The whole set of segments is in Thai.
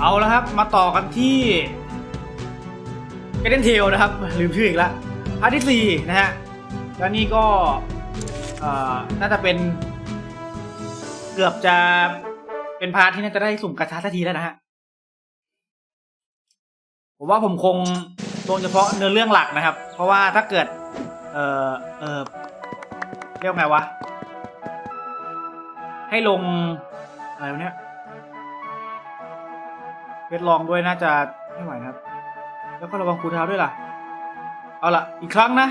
เอาแล้วครับ มาต่อกันที่เกเดนเทลนะครับ ลืมชื่ออีกแล้วพาร์ทที่สี่นะฮะ แล้วนี่ก็น่าจะเป็น เกือบจะเป็นพาร์ทที่น่าจะได้สุ่มกระชาสักทีแล้วนะฮะ ผมว่าผมคงลงเฉพาะเนื้อเรื่องหลักนะครับ เพราะว่าถ้าเกิด เออเออเรียกไงวะ ให้ลง อะไรเนี่ย เวทลองด้วยน่าจะไม่ไหวนะครับ แล้วก็ระวังคูเท้าด้วยล่ะ เอาล่ะ อีกครั้งนะ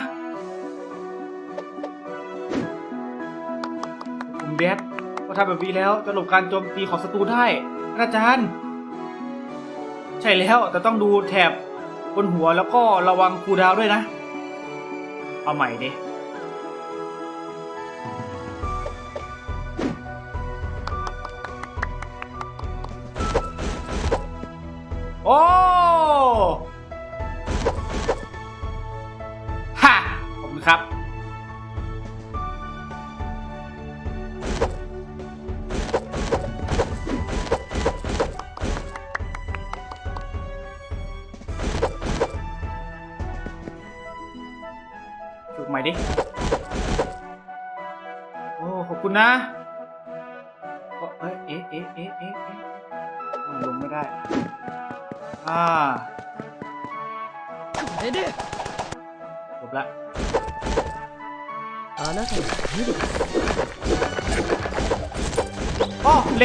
ผมเดดพอทำแบบนี้แล้วจะหลบการโจมตีของศัตรูได้อาจารย์ ใช่แล้วแต่ต้องดูแถบบนหัวแล้วก็ระวังคูดาวด้วยนะ เอาใหม่ดิ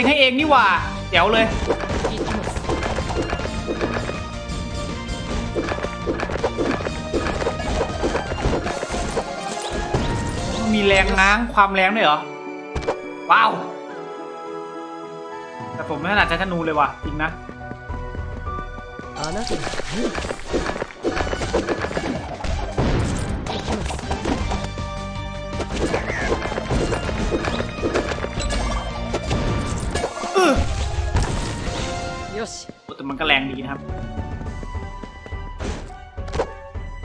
งให้เองนี่หว่าแจ๋วเลย 行きます มีแรงง้างความแรงด้วยเหรอ ว้าว แต่ผมไม่ถนัดใช้ธนูเลยว่ะ จริงนะ あなたの よし แต่มันก็แรงดีนะครับ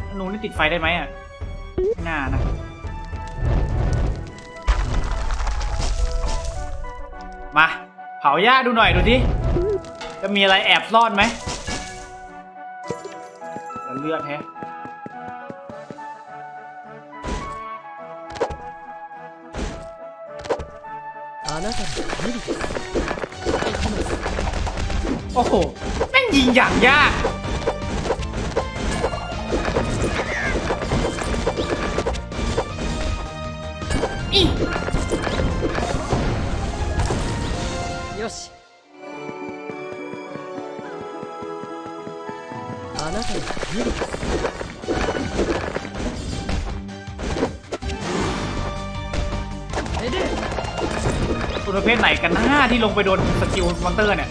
ธนูนี่ติดไฟได้ไหมอ่ะไม่น่านะ มา เผาหญ้าดูหน่อยดูดิ จะมีอะไรแอบซ่อนไหมเลือดแฮะ あなたの無理です行きます โอ้โห แม่งยิงอย่างยาก อี よしあなたの無理ですこれで ตัวประเภทไหนกันหน้าที่ลงไปโดนสกิลมอนเตอร์เนี่ย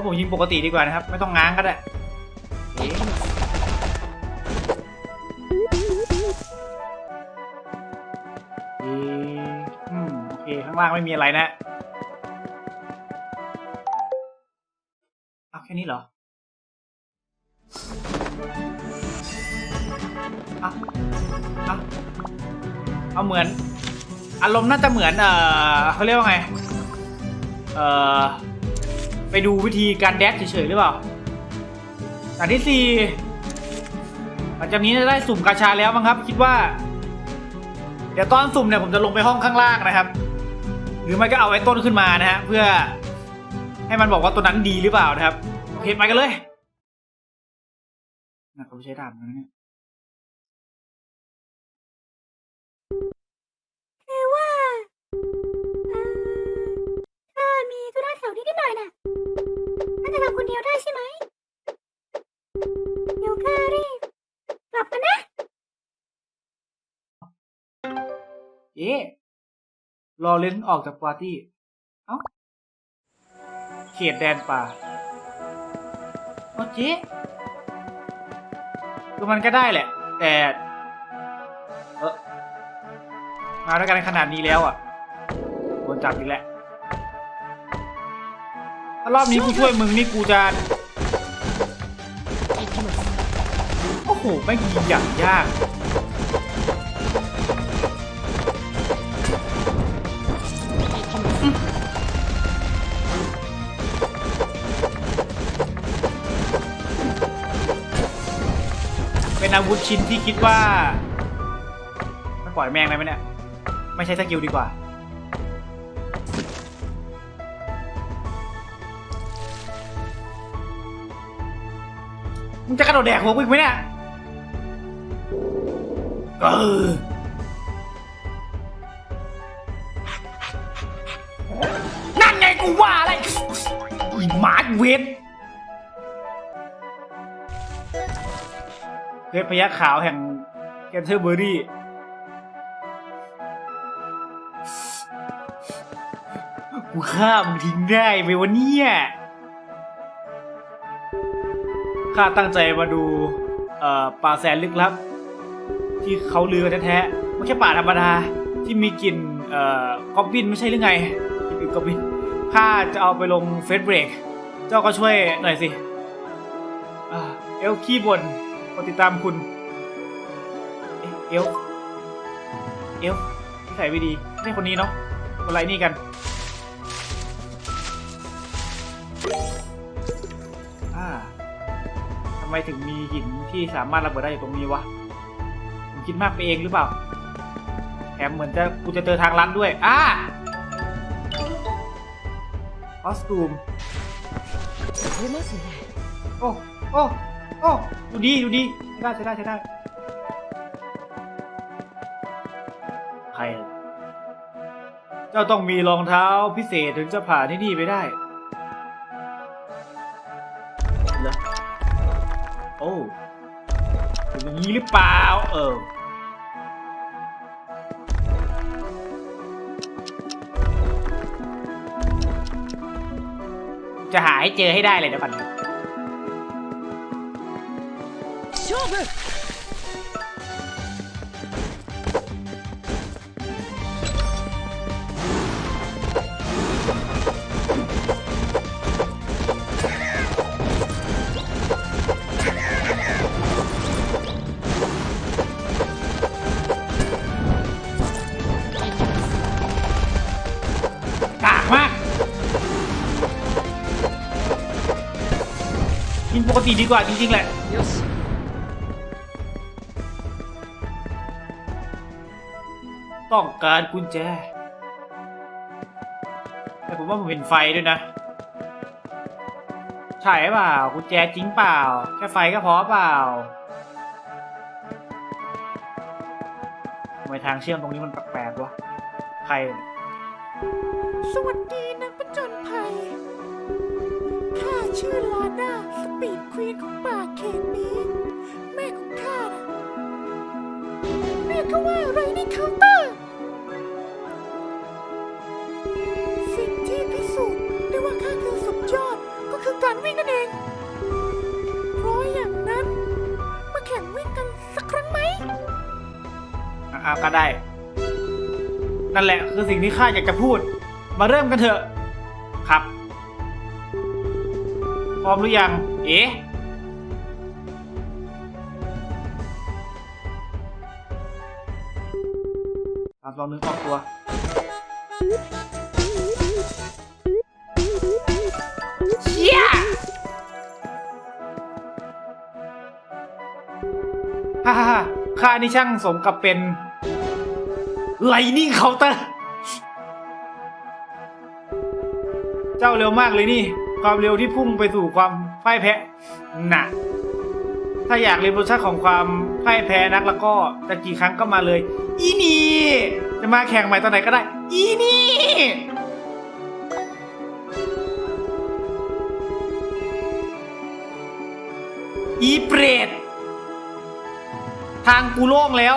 ว่าผมยิงปกติดีกว่านะครับ ไม่ต้องง้างก็ได้อืมโอเค ข้างล่างไม่มีอะไรนะเอาแค่นี้เหรออะอะเอาเหมือน อารมณ์น่าจะเหมือน เออเขาเรียกว่าไง เออ ไปดูวิธีการแดกเฉยๆหรือเปล่าด่านที่สี่หลังจากนี้จะได้สุ่มกาชาแล้วมั้งครับ คิดว่า เดี๋ยวตอนสุ่มเนี่ยผมจะลงไปห้องข้างล่างนะครับ หรือไม่ก็เอาไอ้ต้นขึ้นมานะฮะเพื่อ ให้มันบอกว่าตัวนั้นดีหรือเปล่านะครับโอเคไปกันเลยนะเขาใช้ดาบนะเนี่ยคือว่าเออถ้ามีธุระแถวนี้นิดหน่อยน่ะน่า จะทำคนเดียวได้ใช่ไหมเดี๋ยวข้ารีบกลับกันนะ เอ๊ะรอเลนออกจากปาร์ตี้ เอ้า เขตแดนป่าโอ้เจ๊คือมันก็ได้แหละ แต่ เออมาด้วยกันขนาดนี้แล้วอะโดนจับอีกแล้ว รอบนี้กูช่วยมึงนี่กูจะโอ้โหไม่ยิงอย่างยากเป็นอาวุธชิ้นที่คิดว่าปล่อยแมงได้ไหมเนี่ย ไม่ใช่สกิลดีกว่า มึงจะกระโดดแดกหัวกูอีกไหมเนี่ยเออนั่นไงกูว่าอะไรอีหมาเวทเพชรพยัคฆ์ขาวแห่งแคนเทอร์เบอรี่ กูฆ่ามึงทิ้งได้ไหมวะเนี่ย ข้าตั้งใจมาดูเอ่อป่าแสนลึกลับ ที่เขาลือกันแท้ๆไม่ใช่ป่าธรรมดาที่มีกลิ่นเอ่อกอบบินไม่ใช่หรือไงกลิ่นกอบบินข้าจะเอาไปลงเฟซเบรก เจ้าก็ช่วยหน่อยสิเอลขี้บนกดติดตามคุณ เอ๊ะเอลเอลนิสัยไม่ดีไม่ใช่คนนี้เนาะคนไรนี่กันำไมถึงมีหินที่สามารถระเบิดได้อยู่ตรงนี้วะผมคิดมากไปเองหรือเปล่าแถมเหมือนจะกูจะเจอทางลัดด้วยอ้าคอสตูมโอ้โอ้โอ้ดูดีดูดีใช่ได้ใช่ได้ใช่ได้ใครเจ้าต้องมีรองเท้าพิเศษถึงจะผ่านที่นี่ไปได้ นอย่างนี้หรือเปล่า เออ จะหาให้เจอให้ได้เลยเดี๋ยวก่อน勝 กติดีกว่าจริงๆแหละよしต้องการกุญแจ แต่ผมว่าผมเห็นไฟด้วยนะ ใช่เปล่า กุญแจจริงเปล่า แค่ไฟก็พอเปล่าทำไมทางเชื่อมตรงนี้มันแปลกๆวะ ใคร สวัสดีนักประจนภัยข้า ชื่อลาน่าสปีดควีนของป่าเขตนี้ แม่ของข้านะเรียกเขาว่าอะไรในเคาน์เตอร์สิ่งที่พิสูจน์ได้ว่าข้าคือสุดยอดก็คือการวิ่งนั่นเอง เพราะอย่างนั้น มาแข่งวิ่งกันสักครั้งไหมอะก็ได้ นั่นแหละคือสิ่งที่ข้าอยากจะพูด มาเริ่มกันเถอะ ครับ พร้อมหรือยัง เอ๊ะครับลองนึกออกตัว เชี่ยฮ่าฮ่าฮ่าข้านี่ช่างสมกับเป็นไลนิ่งเคาน์เตอร์ เจ้าเร็วมากเลยนี่ ความเร็วที่พุ่งไปสู่ความพ่ายแพ้น่ะ ถ้าอยากเรียนรสชาติของความพ่ายแพ้นักแล้วก็จะกี่ครั้งก็มาเลย อีนี่ จะมาแข่งใหม่ตอนไหนก็ได้ อีนี่อีเปรตทางกูโล่งแล้ว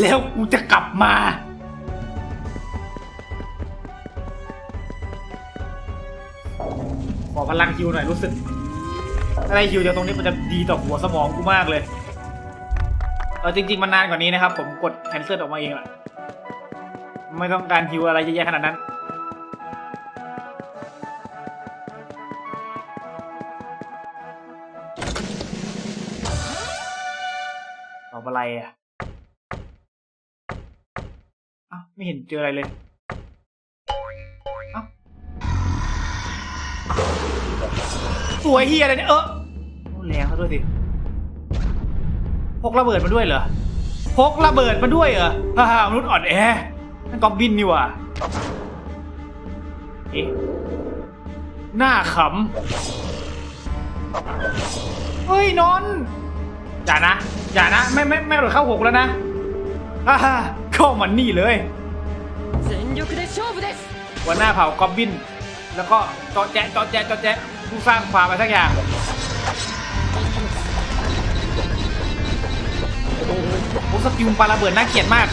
แล้วกูจะกลับมา ขอพลังฮิวหน่อยรู้สึกถ้าได้ฮิวจากตรงนี้มันจะดีต่อหัวสมองกูมากเลย เออจริง ๆ มันนานกว่านี้นะครับ ผมกดแคนเซิลออกมาเองแหละไม่ต้องการฮิวอะไรเยอะแยะขนาดนั้นขอพอะไรอะ เอ้าไม่เห็นเจออะไรเลยเอ้าตัวเฮียอะไรเนี่ยเออโอ้แรงเขาด้วยสิพกระเบิดมาด้วยเหรอพกระเบิดมาด้วยเหรอฮ่าฮ่ามนุษย์อ่อนแอนั่นกอบบินนี่ว่าเอ๊ะหน้าขำเฮ้ยนอนอย่านะ อย่านะ ไม่ไม่ไม่หลุดเข้าหกแล้วนะฮ่าฮ่าเข้ามันนี่เลย 全力で勝負です หัวหน้าเผ่ากอบบิน แล้วก็จอแจ๊ะจอแจ๊ะจอแจ๊ะผู้สร้างความอะไรสักอย่าง โอ้โหโอ้สกิลปาระเบิดน่าเกลียดมาก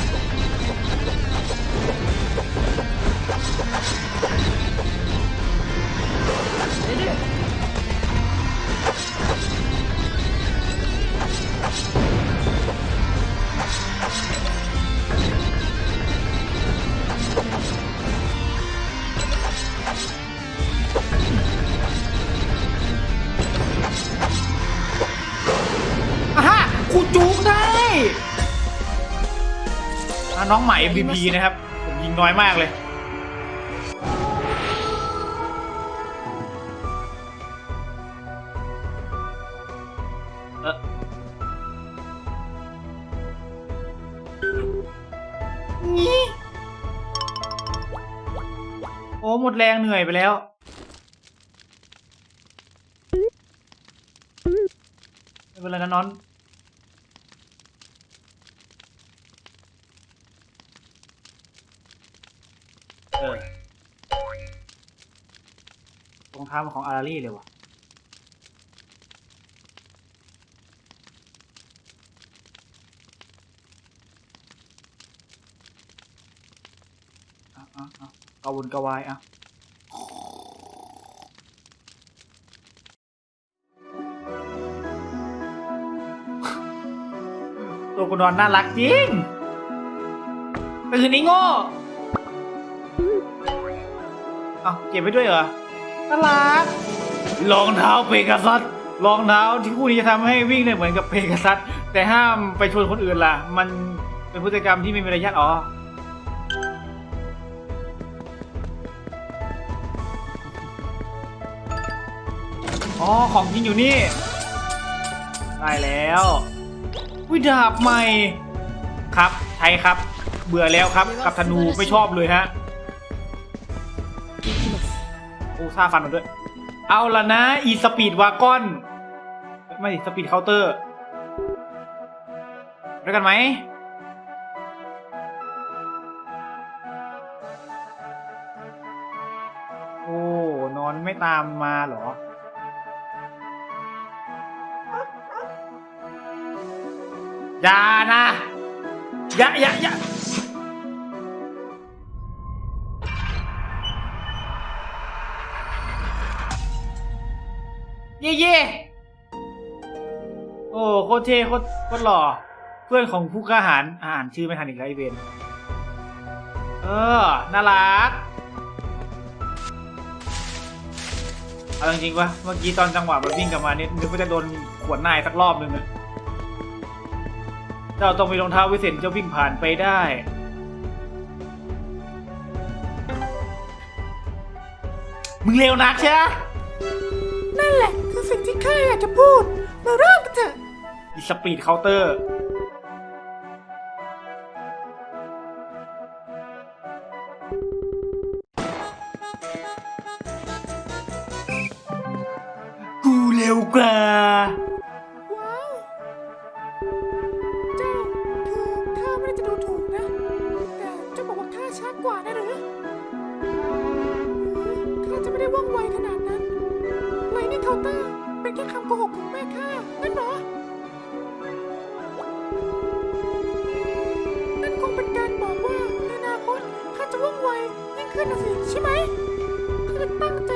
น้องใหม่ MVP นะครับ ผมยิงน้อยมากเลย เออโอ้ หมดแรงเหนื่อยไปแล้ว ไม่เป็นไรนะนอน ออรองเท้ามันของอาราลี่เลยว่ะอะอะกะวนกวายอะตัวกูนอนน่ารักจริงตื่นไอ้โง่ อ้าเก็บไว้ด้วยเหรอน่ารักรองเท้าเพกาซัสรองเท้าที่คู่นี้จะทำให้วิ่งได้เหมือนกับเพกาซัสแต่ห้ามไปชนคนอื่นล่ะ มันเป็นพฤติกรรมที่ไม่มีมารยาทอ๋ออ๋อของจริงอยู่นี่ได้แล้ววิดาบใหม่ครับใช้ครับ เบื่อแล้วครับ กับธนูไม่ชอบเลยฮะ โอ้ซาฟันมาด้วย เอาละนะ อีสปีดวากอน ไม่สปีดเคาน์เตอร์ด้วยกันไหม โอ้ นอนไม่ตามมาเหรอ อย่านะ อย่าอย่าอย่า เย่โอ้โคตรเท่โคตรโคตรหล่อ เพื่อนของผู้กล้าหาญอ่านชื่อไม่ทันอีกแล้วไอเวนเออ น่ารัก เอาจริงๆปะเมื่อกี้ตอนจังหวะมันวิ่งกลับมาเนี่ยนึกว่าจะโดนขวดนายสักรอบนึงอะเจ้าต้องมีรองเท้าวิเศษเจ้าวิ่งผ่านไปได้ มึงเร็วนักใช่ไหม นั่นแหละคือสิ่งที่ข้าอยากจะพูด มาเริ่มกันเถอะ อีสปีดเคาน์เตอร์ กูเร็วกว่า ขึ้นนะสิใช่ไหมข้าจะตั้งใจ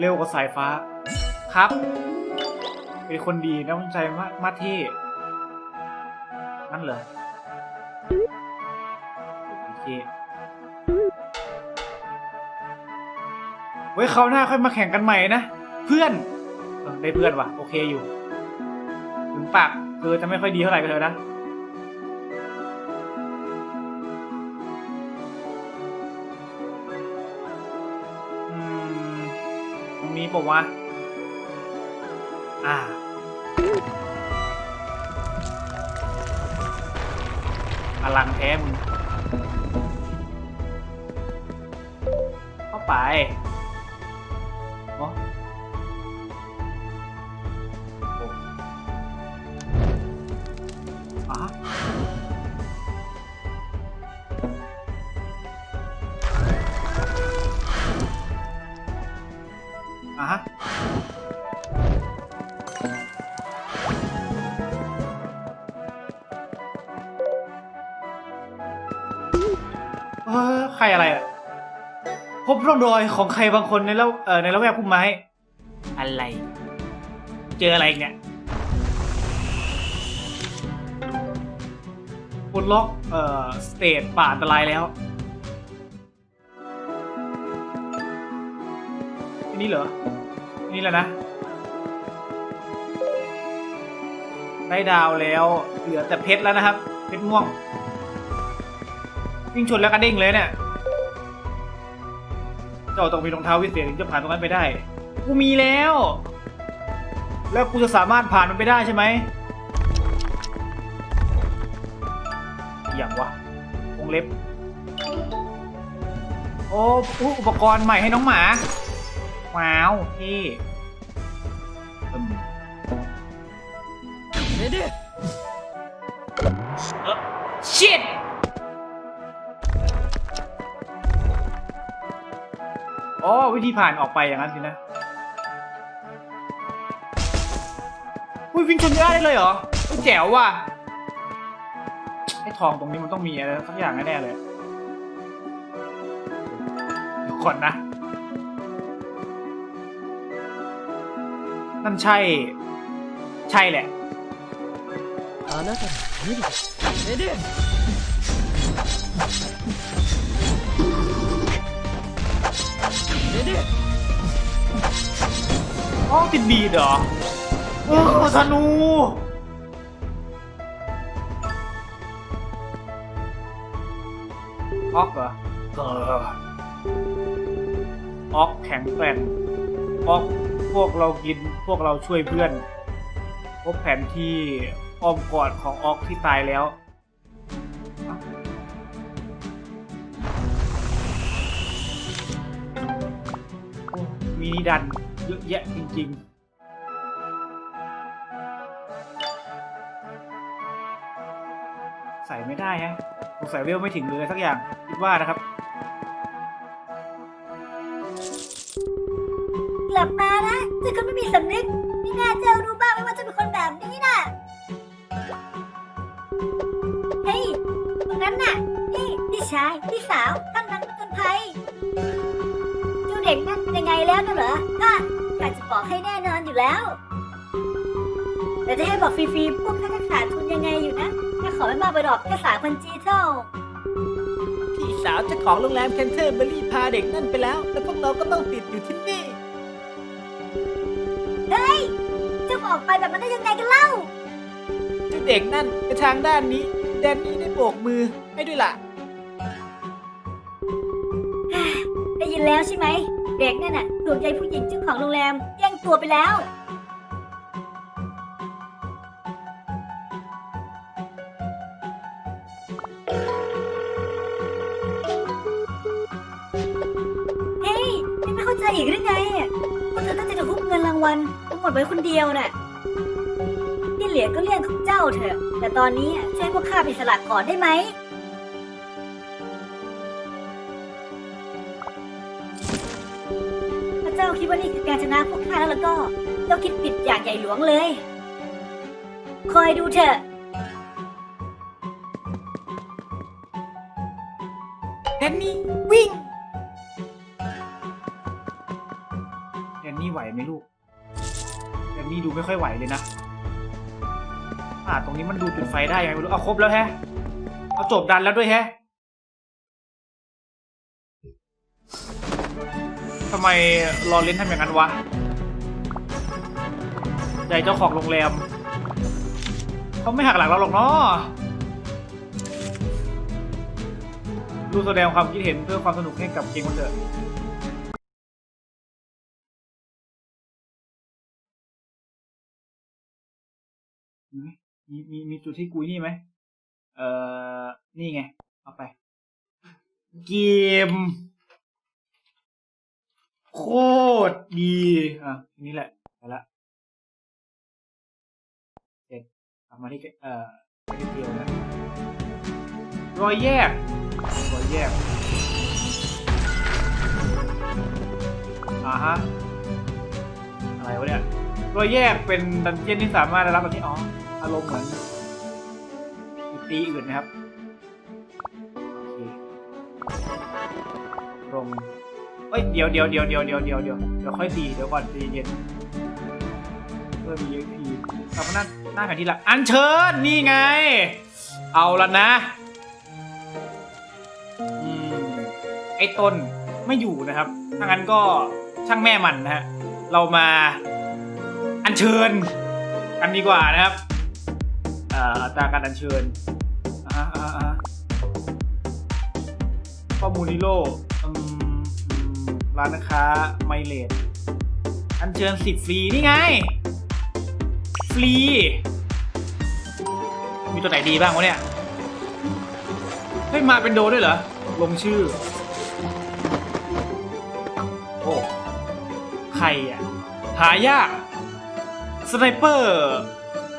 เร็วกว่าสายฟ้า ครับ เป็นคนดีน้ำใจมามาเท่นั่นเหรอโอเคไว้คราวหน้าค่อยมาแข่งกันใหม่นะ เพื่อนเออได้เพื่อนว่ะ โอเคอยู่ ถึงปากเธอจะไม่ค่อยดีเท่าไหร่กับเธอนะ บอกว่าอ่าพลังแท้มึง เข้าไป ร่องรอยของใครบางคนในละเอ่อในละแวกพุ่มไม้ อะไร เจออะไรอีกเนี่ยปลดล็อกเอ่อสเตทป่าอันตรายแล้วอันนี้เหรออันนี้แหละนะ ได้ดาวแล้วเหลือแต่เพชรแล้วนะครับ เพชรม่วงวิ่งชนแล้วกระเด้งเลยเนี่ยเจ้าต้องมีรองเท้าวิเศษถึงจะผ่านตรงนั้นไปได้ กูมีแล้ว แล้วกูจะสามารถผ่านมันไปได้ใช่ไหมอย่างวะวงเล็บ โอ้อุปกรณ์ใหม่ให้น้องหมา ว้าวพี่เด็ดเออชิ t อ๋อ วิธีผ่านออกไปอย่างนั้นสินะอุ้ยวิ่งชนยาได้เลยเหรออุ้ยแจ๋วว่ะไอ้ทองตรงนี้มันต้องมีอะไรสักอย่างแน่ๆเลยเดี๋ยวก่อนนะ นั่นใช่ ใช่แหละ あなたには無理です ติดบีดเหรอเออธนูออกเหรอเออออกแข็งแกร่งออกพวกเรากินพวกเราช่วยเพื่อนพบแผนที่อ้อมกอดของออกที่ตายแล้วโอ้มีนิดัน เยอะแยะจริงๆใส่ไม่ได้ฮะสงสัยเวลไม่ถึงเลยสักอย่าง คิดว่านะครับ กลับมานะเจะก็ไม่มีสำนึกไม่น่าเจ้ารู้บ้างไหมว่าจะเป็นคนแบบนี้น่ะ เฮ้ยตรงนั้นน่ะพี่พี่ชาย พี่สาวท่านนั้นเป็นคนภัยเจ้าเด็กนั่นเป็นยังไงแล้วน่ะเหรอ ก็ อยากจะบอกให้แน่นอนอยู่แล้ว แต่จะให้บอกฟรีๆพวกข้าจะขาดทุนยังไงอยู่นะแค่ขอไม่มากไปหรอกแค่สามพันจีเท่า พี่สาวเจ้าของโรงแรมแคนเทอร์เบอรี่พาเด็กนั่นไปแล้วแต่พวกเราก็ต้องติดอยู่ที่นี่ เฮ้ยเจ้าออกไปแบบนั้นได้ยังไงกันเล่า เจ้าเด็กนั่นไปทางด้านนี้ แดนนี่ได้โบกมือให้ด้วยล่ะ ได้ยินแล้วใช่ไหม เด็กนั่นน่ะถูกใจผู้หญิงเจ้าของโรงแรมแย่งตัวไปแล้ว เฮ้ยยังไม่เข้าใจอีกหรือไงอะว่าเธอตั้งใจจะฮุบเงินรางวัลทั้งหมดไว้คนเดียวน่ะที่เหลือก็เรื่องของเจ้าเถอะ แต่ตอนนี้ช่วยพวกข้าไปสลัดก่อนได้ไหม เจ้าคิดว่านี่คือการชนะพวกข้าแล้วแล้วก็เจ้าคิดผิดอย่างใหญ่หลวงเลย คอยดูเถอะ แดนนี่วิ่งเดนนี่ไหวไหมลูก แดนนี่ดูไม่ค่อยไหวเลยนะอ่าตรงนี้มันดูจุดไฟได้ยังไงไม่รู้เอาครบแล้วแฮะ เอาจบดันแล้วด้วยแฮะ ทำไมรอเล่นทำอย่างนั้นวะใจเจ้าของโรงแรม เขาไม่หักหลังเราหรอกเนาะดูแสดงความคิดเห็นเพื่อความสนุกให้กับเกมมันเถอะมีไหมมีมีมีจุดที่กุยนี่ไหม เอ่อ นี่ไง เอาไป เกม โคตรดี อะ นี่แหละไปละเสร็จกลับมาที่เกเอ่อที่เดียวนะรอยแยก รอยแยก อ่าฮะ อะไรวะเนี่ย รอยแยกเป็นดันเจี้ยนที่สามารถได้รับแบบนี้ อ๋อ อารมณ์เหมือนตีอื่นนะครับ โอเคตรง เอ้ยเดี๋ยวเดี๋ยวเดี๋ยวเดี๋ยวเดี๋ยวเดี๋ยวเดี๋ยวเดี๋ยวค่อยตีเดี๋ยวก่อนตีเย็นเพื่อมีเอ็กพีเราก็นั่งนั่งกันทีละอันเชิญนี่ไง เอาละนะอืมไอ้ต้นไม่อยู่นะครับถ้างั้นก็ช่างแม่มันนะฮะเรามาอัญเชิญกันดีกว่านะครับอัตราการอัญเชิญอ่าอ่าอ่าข้อมูลนิโล ร้านค้าไมเลดอัญเชิญสิบฟรีนี่ไง ฟรี มีตัวไหนดีบ้างวะเนี่ย เฮ้ย มาเป็นโดด้วยเหรอ ลงชื่อ โอ้ใครอะ หายาก สไนเปอร์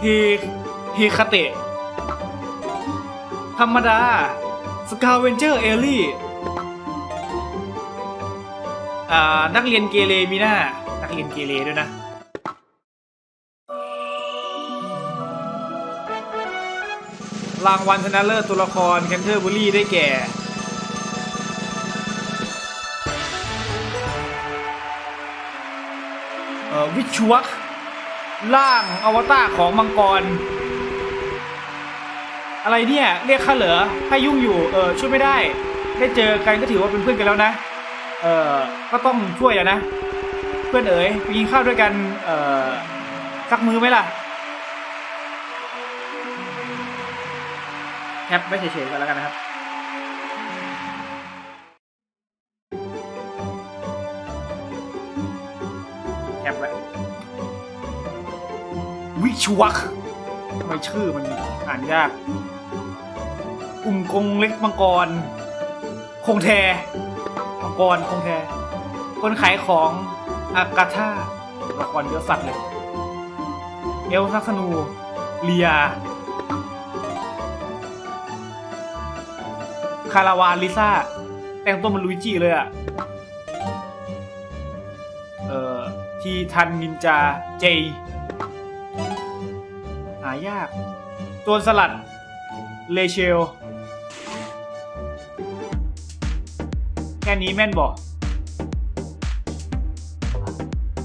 เฮเฮคาเตะธรรมดา สกาเวนเจอร์เอลี่ นักเรียนเกเรมีหน้า นักเรียนเกเรด้วยนะ รางวัลชนะเลิศตัวละครแคนเทอร์บุรีได้แก่ วิชวักร่างอวตารของมังกร อะไรเนี่ย เรียกข้าเหรอถ้ายุ่งอยู่ เออช่วยไม่ได้ ได้เจอกันก็ถือว่าเป็นเพื่อนกันแล้วนะ เออก็ต้องช่วยอะนะ เพื่อนเอ๋ยไปกินข้าวด้วยกันเออสักมือไหมล่ะแคปไม่เฉยๆกันแล้วกันนะครับแคปไว้วิชวักทำไมชื่อมันอ่านยากกลุ่มกงเล็กมังกร คงแทมัง กรคงแทคนขายของอากาธาละครเยอะสัตว์เลยเอลซักสนูเลียคาราวานลิซ่า แต่งตัวมันลุยจิเลยอะเอ่อ ทีทันนินจา เจ หายาก โจรสลัด เลเชล นี้แม่นบอก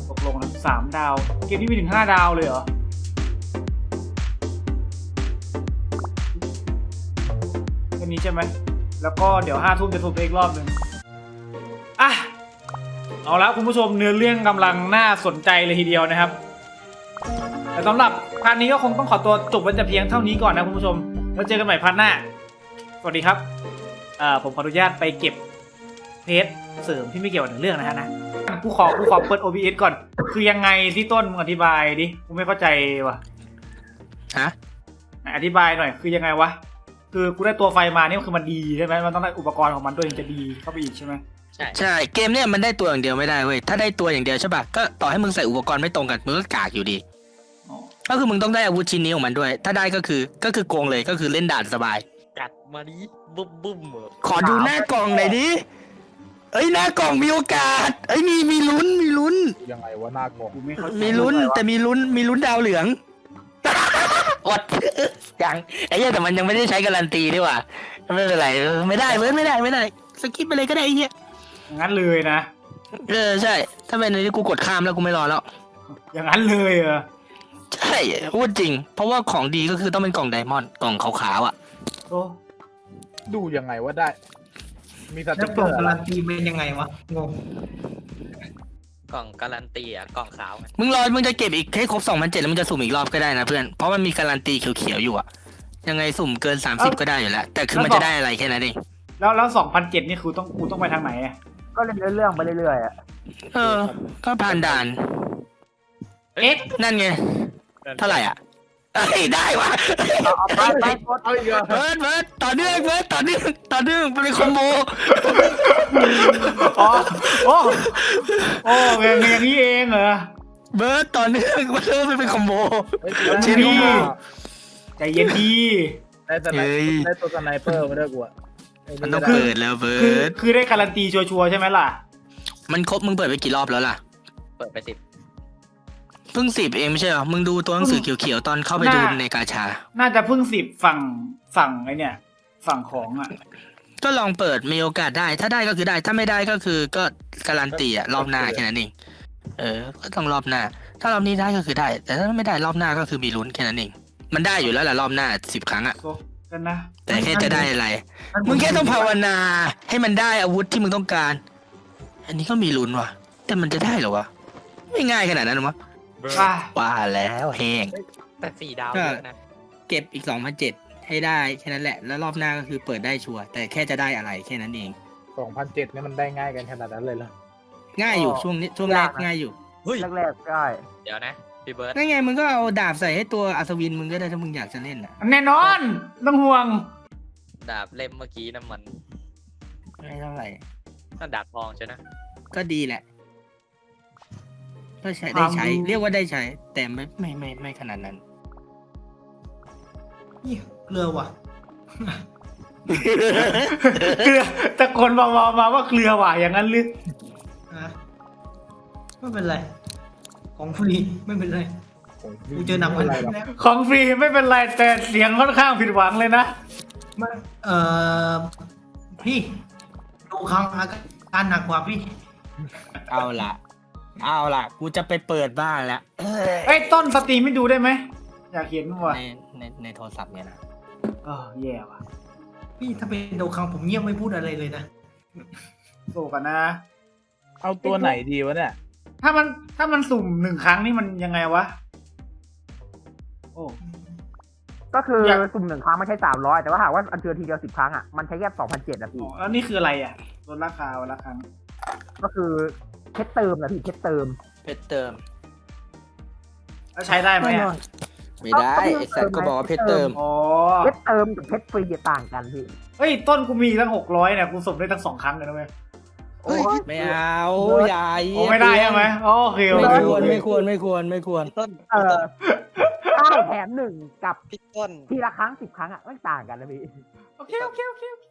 ตกลงนะสามดาว เกมที่มีถึงห้าดาวเลยเหรอ แค่นี้ใช่ไหม แล้วก็เดี๋ยวห้าทุ่มจะทุบอีกรอบหนึ่งอะ เอาละคุณผู้ชมเนื้อเรื่องกำลังน่าสนใจเลยทีเดียวนะครับ แต่สำหรับพาร์ทนี้ก็คงต้องขอตัวจบไว้แต่เพียงเท่านี้ก่อนนะคุณผู้ชม แล้วเจอกันใหม่พาร์ทหน้า สวัสดีครับเอ่อผมขออนุญาตไปเก็บ เพจเสริมที่ไม่เกี่ยวกับเรื่องนะฮะนะกูขอกูขอเปิด OBS ก่อน คือยังไงที่ต้นมึงอธิบายดิกูไม่เข้าใจว่ะฮะไหนอธิบายหน่อย คือยังไงวะคือกูได้ตัวไฟมานี่คือมันดีใช่ไหมมันต้องได้อุปกรณ์ของมันด้วยถึงจะดีเข้าไปอีกใช่ไหมใช่เกมเนี่ยมันได้ตัวอย่างเดียวไม่ได้เว้ยถ้าได้ตัวอย่างเดียวใช่ป่ะก็ต่อให้มึงใส่อุปกรณ์ไม่ตรงกันมึงก็กากอยู่ดีอ๋อก็คือมึงต้องได้อาวุธชิ้นนี้ของมันด้วย ถ้าได้ก็คือก็คือโกงเลยก็คือเล่นด่านสบายกัดมาดิบึ้มบึ้มเหรอขอดูหน้ากล่องหน่อยดิ เอ้ยหน้ากล่องมีโอกาสเอ้ยมีมีลุ้นมีลุ้น ยังไงวะหน้ากล่องกูไม่เข้าใจมีลุ้นว่าแต่มีลุ้นมีลุ้นดาวเหลือง อดยังไอ้เหี้ยแต่มันยังไม่ได้ใช้การันตีดีกว่าไม่เป็นไรไม่ได้เว้ยไม่ได้ไม่ได้สกิปไปเลยก็ได้ไอ้เหี้ยงั้นเลยนะ เออใช่ ถ้าเป็นในที่กูกดข้ามแล้วกูไม่รอแล้ว อย่างนั้นเลยเหรอใช่พูดจริง เพราะว่าของดีก็คือต้องเป็นกล่องไดมอนด์กล่องขาวๆอะโอ้ดูยังไงว่าได้ มีสแล้ติ๊วกกเกล่อองร์การันตีเป็นยังไงวะงงกล่องการันตีอะกล่องขาวไงมึงรอมึงจะเก็บอีกให้ครบสองพันเจ็ดแล้วมึงจะสุ่มอีกรอบก็ได้นะเพื่อน เพราะมันมีการันตีเขียวๆอยู่อะยังไงสุ่มเกินสามสิบก็ได้อยู่แล้ว แต่คือมันจะได้อะไรแค่นั้นเอง แล้วแล้วสองพันเจ็ดนี่คือต้องกูต้องไปทางไหนอะก็เล่นเรื่องไปเรื่อยๆอะ เออ ก็ผ่านด่าน เอ๊ะ นั่นไง เท่าไหร่อะ เอ้ยได้วะเอาไปไปกดเอาอีกเหรอเบิร์ดเบิร์ดต่อเนื่องเบิร์ดต่อเนื่องต่อเนื่องมันเป็นคอมโบอ๋อโอ้โอ้อย่างอย่างนี้เองเหรอเบิร์ดต่อเนื่องมันเริ่มเป็นคอมโบเฮ้ยเชนนี่ ใจเย็นดีได้สไนเฮ้ยได้ตัวสไนเปอร์มาด้วยกูอะไมันต้องได้เปิดแล้วเบิคือร์ดคือได้การันตีชัวร์ๆใช่ไหมล่ะ มันครบมึงเปิดไปกี่รอบแล้วล่ะ เปิดไปสิบ เพิ่งสิบเองไม่ใช่เหรอ มึงดูตัวหนังสือเขียวๆตอนเข้าไปดูน่าในกาชา น่าจะเพิ่งสิบฝั่งฝั่งไอเนี่ย ฝั่งของอะ ก็ลองเปิดมีโอกาสได้ ถ้าได้ก็คือได้ ถ้าไม่ได้ก็คือก็การันตีอะรอบหน้าแค่นั้นเอง เออ ก็ต้องรอบหน้า ถ้ารอบนี้ได้ก็คือได้ แต่ถ้าไม่ได้รอบหน้าก็คือมีลุ้นแค่นั้นเองมันได้อยู่แล้วแหละรอบหน้าสิบครั้งอะโซกันนะ แต่แค่จะได้อะไร มึงแค่ต้องภาวนา ให้มันได้อาวุธที่มึงต้องการ อันนี้ก็มีลุ้นว่ะ แต่มันจะได้เหรอวะ ไม่ง่ายขนาดนั้นหรอวะ ว่าว่าแล้วแห้งแต่สี่ดาวก็เยอะนะเก็บอีกสองพันเจ็ดให้ได้แค่นั้นแหละ แล้วรอบหน้าก็คือเปิดได้ชัวร์แต่แค่จะได้อะไรแค่นั้นเองสองพันเจ็ดนี่มันได้ง่ายกันขนาดนั้นเลยเหรอง่ายอยู่ช่วงนี้ช่วงแรกง่ายอยู่เฮ้ยแรกๆได้เดี๋ยวนะพี่เบิร์ดนั่นไงมึงก็เอาดาบใส่ให้ตัวอัศวินมึงก็ได้ถ้ามึงอยากจะเล่นอะแน่นอนต้องห่วง ดาบเล่มเมื่อกี้น้ำมันไม่เท่าไหร่น่าดาบทองใช่นะก็ดีแหละ ก็ใช้ได้ใช้ เรียกว่าได้ใช้ แต่ไม่ไม่ไม่ไม่ขนาดนั้นนี่เกลือว่ะ เกลือตะโกนมามาว่าเกลือว่ะอย่างนั้นหรืออะไม่เป็นไร ของฟรีไม่เป็นไรของกูเจอหนักกว่าอะไรนั้นหรอกแล้วของฟรีไม่เป็นไรแต่เสียงค่อนข้างผิดหวังเลยนะมาเอ่อพี่ดูครั้งอาการหนักกว่าพี่ เอาละ เอาละกูจะไปเปิดบ้านแล้วเอ้ยไอ้ยต้นสตรีมไม่ดูได้ไหมอยากเห็นว่ะในในในโทรศัพท์เนี่ยนะเออแย่ว่ะพี่ถ้าเป็นดูครั้งผมเงียบไม่พูดอะไรเลยนะโซกันนะ เอาตัวไหนดีวะเนี่ย ถ้ามันถ้ามันสุ่มหนึ่งครั้งนี่มันยังไงวะ โอ้ ก็คืออยาก สุ่มหนึ่งครั้งไม่ใช่สามร้อยแต่ว่าหากว่าอันเจอทีเดียวสิบครั้งอะมันใช้แค่สองพันเจ็ดนะพี่อ๋อแล้วนี่คืออะไรอะลดราคาวันละครั้งก็คือ เพชรเติมนะพี่เพชรเติมเพชรเติมแล้วใช้ได้ไหมอะไม่ได้ไอ้สัตว์ก็บอกว่าเพชรเติม อ๋อ เพชรเติมกับเพชรฟรีต่างกันพี่เฮ้ย ต้นกูมีตั้งหกร้อยเนี่ยกูสุ่มได้ตั้งสองครั้งเลยนะเว้ยเฮ้ยไม่เอาอย่าโอ้ไม่ได้ใช่ไหมอ๋อโอเคโอไม่เคควรไม่ควรไม่ควรไม่ควรต้นเออเก้าแถมหนึ่งกับพี่ต้น ทีละครั้งสิบครั้งอะไม่ต่างกันนะพี่ โอเคโอเคโอเคโอเค